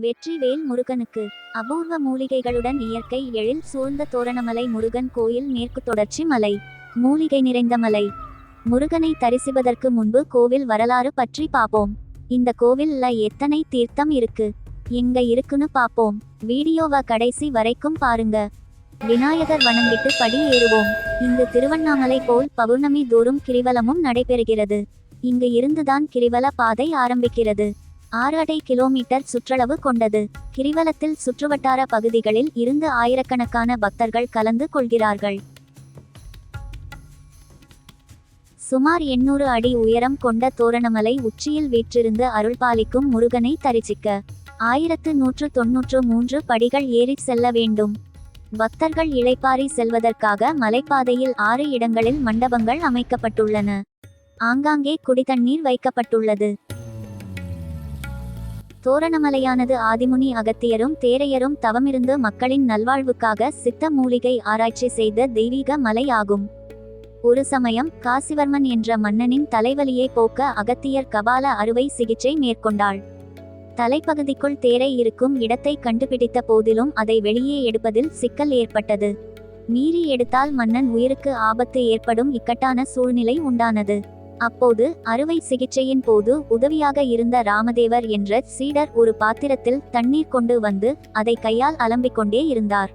வெற்றிவேல் முருகனுக்கு. அபூர்வ மூலிகைகளுடன் இயற்கை எழில் சூழ்ந்த தோரணமலை முருகன் கோயில் மேற்கு தொடர்ச்சி மலை. மூலிகை நிறைந்த மலை. முருகனை தரிசிப்பதற்கு முன்பு கோவில் வரலாறு பற்றி பாப்போம் இந்த கோவில்ல எத்தனை தீர்த்தம் இருக்கு? எங்க இருக்குன்னு பாப்போம் வீடியோவை கடைசி வரைக்கும் பாருங்க. விநாயகர் வணங்கிட்டு படி ஏறுவோம். இங்கு திருவண்ணாமலை போல் பௌர்ணமி தோறும் கிரிவலமும் நடைபெறுகிறது. இங்கு இருந்துதான் கிரிவல பாதை ஆரம்பிக்கிறது. ஆறு அடை கிலோமீட்டர் சுற்றளவு கொண்டது. கிரிவலத்தில் சுற்றுவட்டார பகுதிகளில் இருந்து ஆயிரக்கணக்கான பக்தர்கள் கலந்து கொள்கிறார்கள். சுமார் எண்ணூறு அடி உயரம் கொண்ட தோரணமலை உச்சியில் வீற்றிருந்து அருள்பாலிக்கும் முருகனை தரிசிக்க. ஆயிரத்து நூற்று தொன்னூற்று மூன்று படிகள் ஏறிச் செல்ல வேண்டும். பக்தர்கள் இளைப்பாரி செல்வதற்காக மலைப்பாதையில் ஆறு இடங்களில் மண்டபங்கள் அமைக்கப்பட்டுள்ளன. ஆங்காங்கே குடிதண்ணீர் வைக்கப்பட்டுள்ளது. தோரணமலையானது ஆதிமுனி அகத்தியரும் தேரையரும் தவமிருந்து மக்களின் நல்வாழ்வுக்காக சித்த மூலிகை ஆராய்ச்சி செய்த தெய்வீக மலை ஆகும். ஒரு சமயம் காசிவர்மன் என்ற மன்னனின் தலைவலியை போக்க அகத்தியர் கபால அறுவை சிகிச்சை மேற்கொண்டாள். தலைப்பகுதிக்குள் தேரை இருக்கும் இடத்தை கண்டுபிடித்த போதிலும் அதை வெளியே எடுப்பதில் சிக்கல் ஏற்பட்டது. மீறி எடுத்தால் மன்னன் உயிருக்கு ஆபத்து ஏற்படும் இக்கட்டான சூழ்நிலை உண்டானது. அப்போது அறுவை சிகிச்சையின் போது உதவியாக இருந்த ராமதேவர் என்ற சீடர் ஒரு பாத்திரத்தில் தண்ணீர் கொண்டு வந்து அதை கையால் அலம்பிக்கொண்டே இருந்தார்.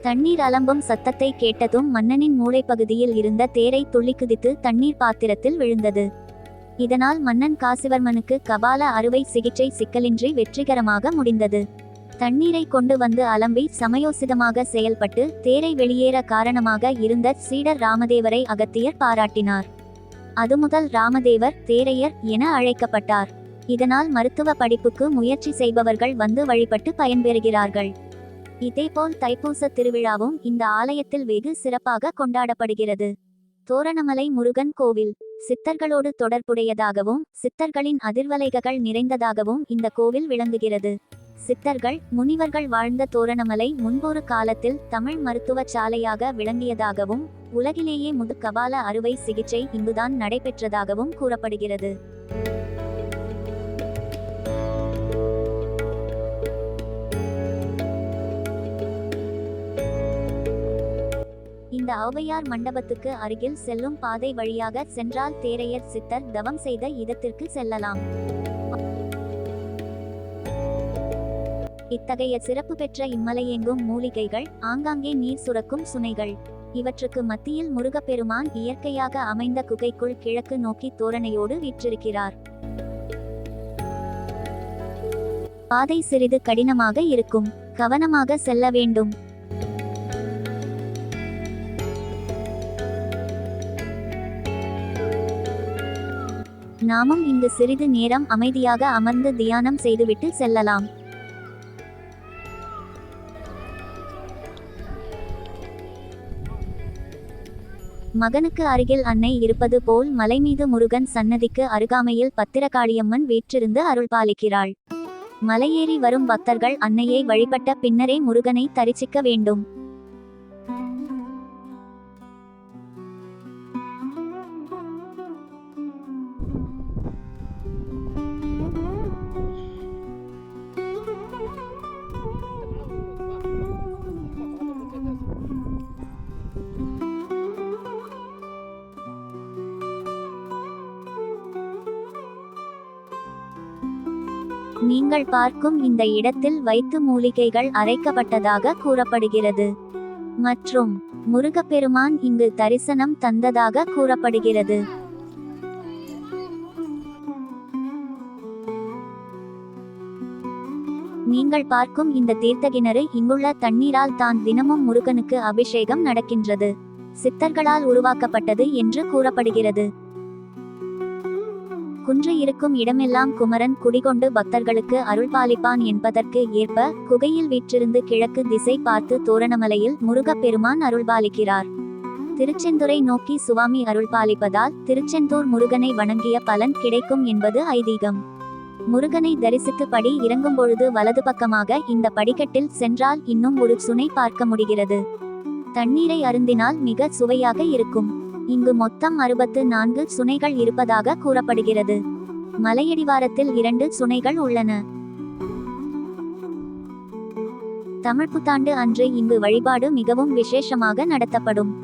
தண்ணீர் அலம்பும் சத்தத்தை கேட்டதும் மன்னனின் மூளைப்பகுதியில் இருந்த தேரை துள்ளி குதித்து தண்ணீர் பாத்திரத்தில் விழுந்தது. இதனால் மன்னன் காசிவர்மனுக்கு கபால அறுவை சிகிச்சை சிக்கலின்றி வெற்றிகரமாக முடிந்தது. தண்ணீரை கொண்டு வந்து அலம்பி சமயோசிதமாக செயல்பட்டு தேரை வெளியேற காரணமாக இருந்த சீடர் ராமதேவரை அகத்தியர் பாராட்டினார். அது முதல் ராமதேவர் தேரையர் என அழைக்கப்பட்டார். இதனால் மருத்துவ படிப்புக்கு முயற்சி செய்பவர்கள் வந்து வழிபட்டு பயன்பெறுகிறார்கள் இதேபோல் தைப்பூச திருவிழாவும் இந்த ஆலயத்தில் வெகு சிறப்பாக கொண்டாடப்படுகிறது. தோரணமலை முருகன் கோவில் சித்தர்களோடு தொடர்புடையதாகவும் சித்தர்களின் அதிர்வலைகள் நிறைந்ததாகவும் இந்த கோவில் விளங்குகிறது. சித்தர்கள் முனிவர்கள் வாழ்ந்த தோரணமலை முன்பொரு காலத்தில் தமிழ் மருத்துவ சாலையாக விளங்கியதாகவும் உலகிலேயே முது கபால அறுவை சிகிச்சை இங்குதான் நடைபெற்றதாகவும் கூறப்படுகிறது. இந்த ஔவையார் மண்டபத்துக்கு அருகில் செல்லும் பாதை வழியாக சென்றால் தேரையர் சித்தர் தவம் செய்த இடத்திற்கு செல்லலாம். இத்தகைய சிறப்பு பெற்ற இம்மலையெங்கும் மூலிகைகள் ஆங்காங்கே நீர் சுரக்கும் சுனைகள். இவற்றுக்கு மத்தியில் முருகப்பெருமான் இயற்கையாக அமைந்த குகைக்குள் கிழக்கு நோக்கி தோரணையோடு வீற்றிருக்கிறார். பாதை சிறிது கடினமாக இருக்கும். கவனமாக செல்ல வேண்டும். நாமும் இங்கு சிறிது நேரம் அமைதியாக அமர்ந்து தியானம் செய்துவிட்டு செல்லலாம். மகனுக்கு அருகில் அன்னை இருப்பது போல் மலைமீது முருகன் சன்னதிக்கு அருகாமையில் பத்திரகாளியம்மன் வீற்றிருந்து அருள்பாலிக்கிறாள். மலையேறி வரும் பக்தர்கள் அன்னையை வழிபட்ட பின்னரே முருகனை தரிசிக்க வேண்டும். நீங்கள் பார்க்கும் இந்த இடத்தில் வைத்து மூலிகைகள் அரைக்கப்பட்டதாக கூறப்படுகிறது. மற்றும் முருகப்பெருமான் இங்கு தரிசனம் தந்ததாக கூறப்படுகிறது. நீங்கள் பார்க்கும் இந்த தீர்த்தகிணறு இங்குள்ள தண்ணீரால் தான் தினமும் முருகனுக்கு அபிஷேகம் நடக்கின்றது. சித்தர்களால் உருவாக்கப்பட்டது என்று கூறப்படுகிறது. குன்று இருக்கும் இடமெல்லாம் குமரன் குடிகொண்டு பக்தர்களுக்கு அருள்பாலிப்பான் என்பதற்கு ஏற்ப குகையில் வீற்றிருந்து கிழக்கு திசை பார்த்து தோரணமலையில் முருகப்பெருமான் அருள்பாலிக்கிறார். திருச்செந்துரை நோக்கி சுவாமி அருள்பாலிப்பதால் திருச்செந்தூர் முருகனை வணங்கிய பலன் கிடைக்கும் என்பது ஐதீகம். முருகனை தரிசித்து படி இறங்கும் பொழுது வலது பக்கமாக இந்த படிக்கட்டில் சென்றால் இன்னும் ஒரு சுனை பார்க்க முடிகிறது. தண்ணீரை அருந்தினால் மிக சுவையாக இருக்கும். இங்கு மொத்தம் அறுபத்து நான்கு சுனைகள் இருப்பதாக கூறப்படுகிறது. மலையடிவாரத்தில் இரண்டு சுனைகள் உள்ளன. தமிழ் புத்தாண்டு அன்று இங்கு வழிபாடு மிகவும் விசேஷமாக நடத்தப்படும்.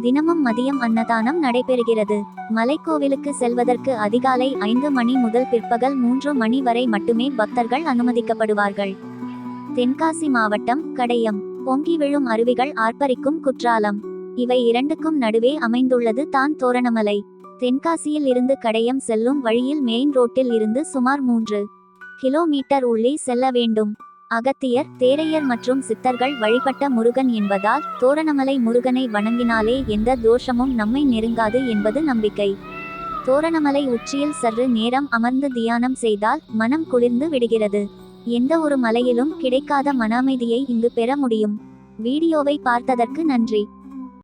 தினமும் மதியம் அன்னதானம் நடைபெறுகிறது. மலைக்கோவிலுக்கு செல்வதற்கு அதிகாலை ஐந்து மணி முதல் பிற்பகல் மூன்று மணி வரை மட்டுமே பக்தர்கள் அனுமதிக்கப்படுவார்கள். தென்காசி மாவட்டம் கடையம். பொங்கி விழும் அருவிகள் ஆர்ப்பரிக்கும் குற்றாலம். இவை இரண்டுக்கும் நடுவே அமைந்துள்ளது தான் தோரணமலை. தென்காசியில் இருந்து கடையம் செல்லும் வழியில் மெயின் ரோட்டில் இருந்து சுமார் மூன்று கிலோமீட்டர் உள்ளே செல்ல வேண்டும். அகத்தியர் தேரையர் மற்றும் சித்தர்கள் வழிபட்ட முருகன் என்பதால் தோரணமலை முருகனை வணங்கினாலே எந்த தோஷமும் நம்மை நெருங்காது என்பது நம்பிக்கை. தோரணமலை உச்சியில் சற்று நேரம் அமர்ந்து தியானம் செய்தால் மனம் குளிர்ந்து விடுகிறது. எந்த ஒரு மலையிலும் கிடைக்காத மன அமைதியை இங்கு பெற முடியும். வீடியோவை பார்த்ததற்கு நன்றி.